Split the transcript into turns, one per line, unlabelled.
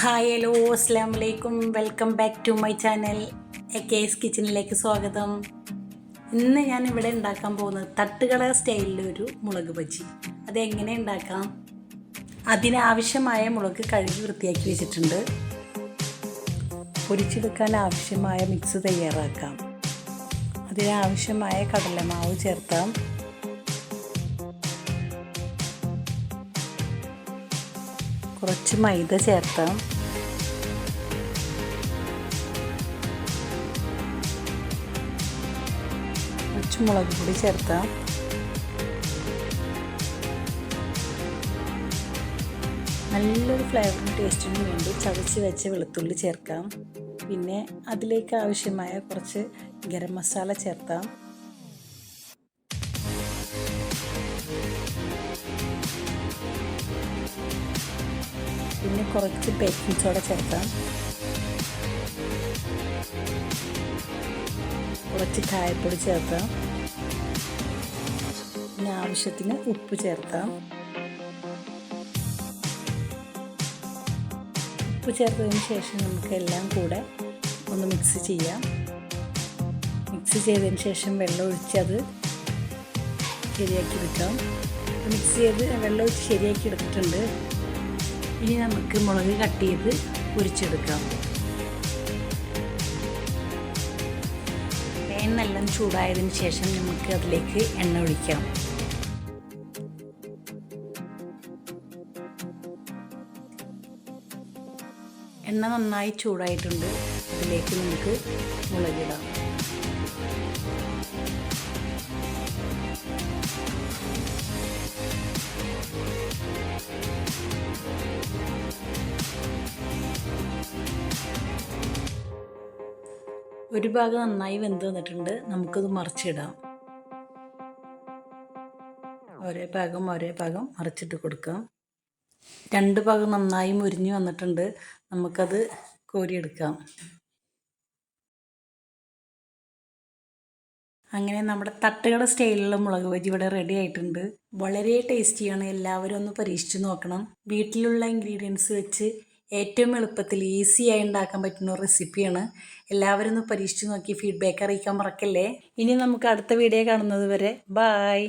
Hi hello അസ്സാം വലൈക്കും welcome back to my channel A case കിച്ചണിലേക്ക് സ്വാഗതം. ഇന്ന് ഞാൻ ഇവിടെ ഉണ്ടാക്കാൻ പോകുന്നത് തട്ടുകട സ്റ്റൈലിലൊരു മുളക് ബജി എങ്ങനെ ഉണ്ടാക്കാം? അതിനാവശ്യമായ മുളക് കഴുകി വൃത്തിയാക്കി വെച്ചിട്ടുണ്ട്. പൊരിച്ചെടുക്കാൻ ആവശ്യമായ മിക്സ് തയ്യാറാക്കാം. അതിനാവശ്യമായ കടലമാവ് ചേർത്താം കുറച്ച് മൈദ ചേർത്താം. കുറച്ച് മുളക് പൊടി ചേർത്താം. നല്ലൊരു ഫ്ലേവറും ടേസ്റ്റിനും വേണ്ടി ചതച്ച് വെച്ച വെളുത്തുള്ളി ചേർക്കാം. പിന്നെ അതിലേക്ക് ആവശ്യമായ കുറച്ച് ഗരം മസാല ചേർത്താം. പിന്നെ കുറച്ച് ബേക്കിംഗ് സോഡ ചേർക്കാം. കുറച്ച് കായപ്പൊടി ചേർക്കാം. പിന്നെ ആവശ്യത്തിന് ഉപ്പ് ചേർക്കാം. ഉപ്പ് ചേർത്തതിന് ശേഷം നമുക്ക് എല്ലാം കൂടെ ഒന്ന് മിക്സ് ചെയ്യാം. മിക്സ് ചെയ്തതിന് ശേഷം വെള്ളം ഒഴിച്ചത് ശരിയാക്കി എടുക്കാം. മിക്സ് ചെയ്ത് വെള്ളം ഒഴിച്ച് ശരിയാക്കി എടുത്തിട്ടുണ്ട്. ഇനി നമുക്ക് മുളക് കട്ട് ചെയ്ത് പൊരിച്ചെടുക്കാം. പാൻ നല്ല ചൂടായതിന് ശേഷം നമുക്ക് അതിലേക്ക് എണ്ണ ഒഴിക്കാം. എണ്ണ നന്നായി ചൂടായിട്ടുണ്ട്. അതിലേക്ക് നമുക്ക് മുളകിടാം ഒരു ഭാഗം നന്നായി വെന്ത് വന്നിട്ടുണ്ട്. നമുക്കത് മറിച്ചിടാം. ഒരേ ഭാഗം ഒരേ ഭാഗം മറിച്ചിട്ട് കൊടുക്കാം. രണ്ട് ഭാഗം നന്നായി മുരിഞ്ഞു വന്നിട്ടുണ്ട്. നമുക്കത് കോരിയെടുക്കാം. അങ്ങനെ നമ്മുടെ തട്ടുകട സ്റ്റൈലിലുള്ള മുളക് ബജി ഇവിടെ റെഡി ആയിട്ടുണ്ട്. വളരെ ടേസ്റ്റിയാണ് എല്ലാവരും ഒന്ന് പരീക്ഷിച്ച് നോക്കണം. വീട്ടിലുള്ള ഇൻഗ്രീഡിയൻസ് വെച്ച് ഏറ്റവും എളുപ്പത്തിൽ ഈസി ആയി ഉണ്ടാക്കാൻ പറ്റുന്ന റെസിപ്പിയാണ് എല്ലാവരും ഒന്ന് പരീക്ഷിച്ച് നോക്കി ഫീഡ്ബാക്ക് അറിയിക്കാൻ മറക്കല്ലേ? ഇനി നമുക്ക് അടുത്ത വീഡിയോ കാണുന്നത് വരെ ബായ്